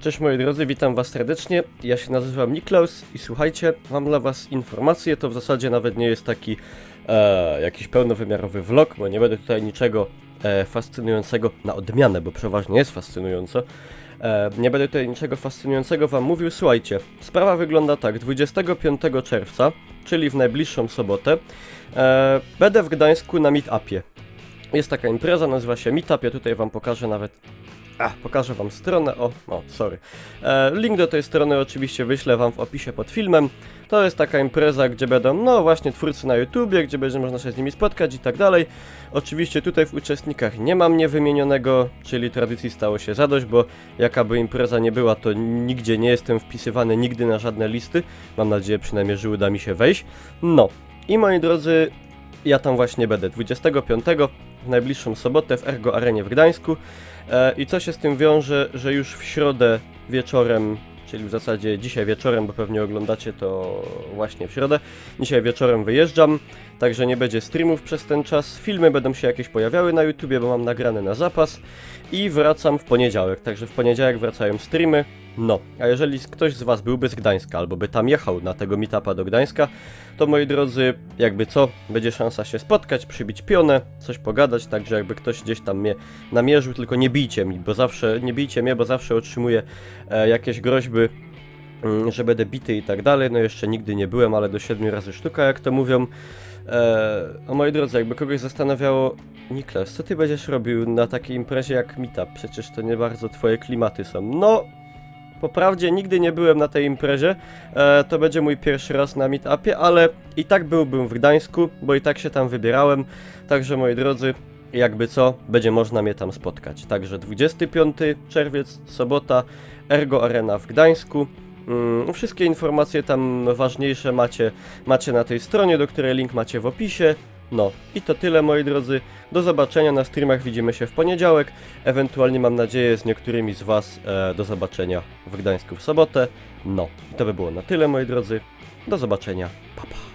Cześć moi drodzy, witam was serdecznie. Ja się nazywam Niklaus i słuchajcie, mam dla was informację, to w zasadzie nawet nie jest taki e, jakiś pełnowymiarowy vlog, bo nie będę tutaj niczego e, fascynującego na odmianę, bo przeważnie jest fascynująco. E, nie będę tutaj niczego fascynującego wam mówił. Słuchajcie, sprawa wygląda tak, 25 czerwca, czyli w najbliższą sobotę, e, będę w Gdańsku na meetupie. Jest taka impreza, nazywa się Meetup, ja tutaj wam pokażę nawet Ach, pokażę wam stronę, o, o, sorry. E, link do tej strony oczywiście wyślę wam w opisie pod filmem. To jest taka impreza, gdzie będą, no właśnie, twórcy na YouTubie, gdzie będzie można się z nimi spotkać i tak dalej. Oczywiście tutaj w uczestnikach nie ma mnie wymienionego, czyli tradycji stało się zadość, bo jakaby impreza nie była, to nigdzie nie jestem wpisywany nigdy na żadne listy. Mam nadzieję przynajmniej, że uda mi się wejść. No, i moi drodzy, ja tam właśnie będę 25 w najbliższą sobotę w Ergo Arenie w Gdańsku. E, I co się z tym wiąże, że już w środę wieczorem, czyli w zasadzie dzisiaj wieczorem, bo pewnie oglądacie to właśnie w środę, dzisiaj wieczorem wyjeżdżam, także nie będzie streamów przez ten czas. Filmy będą się jakieś pojawiały na YouTubie, bo mam nagrane na zapas i wracam w poniedziałek, także w poniedziałek wracają streamy. No, a jeżeli ktoś z Was byłby z Gdańska albo by tam jechał na tego meetupa do Gdańska, to moi drodzy, jakby co, będzie szansa się spotkać, przybić pionę, coś pogadać, także jakby ktoś gdzieś tam mnie namierzył, tylko nie bijcie mi, bo zawsze, nie bijcie mnie, bo zawsze otrzymuję e, jakieś groźby, mm, że będę bity i tak dalej, no jeszcze nigdy nie byłem, ale do 7 razy sztuka, jak to mówią. E, no moi drodzy, jakby kogoś zastanawiało, Niklas, co ty będziesz robił na takiej imprezie jak meetup? Przecież to nie bardzo twoje klimaty są. No, po prawdzie nigdy nie byłem na tej imprezie, e, to będzie mój pierwszy raz na meetupie, ale i tak byłbym w Gdańsku, bo i tak się tam wybierałem, także moi drodzy, jakby co, będzie można mnie tam spotkać. Także 25 czerwiec, sobota, Ergo Arena w Gdańsku. Mm, wszystkie informacje tam ważniejsze macie, macie na tej stronie, do której link macie w opisie. No i to tyle moi drodzy. Do zobaczenia na streamach, widzimy się w poniedziałek. Ewentualnie mam nadzieję z niektórymi z Was e, do zobaczenia w Gdańsku w sobotę. No i to by było na tyle moi drodzy. Do zobaczenia. Pa pa.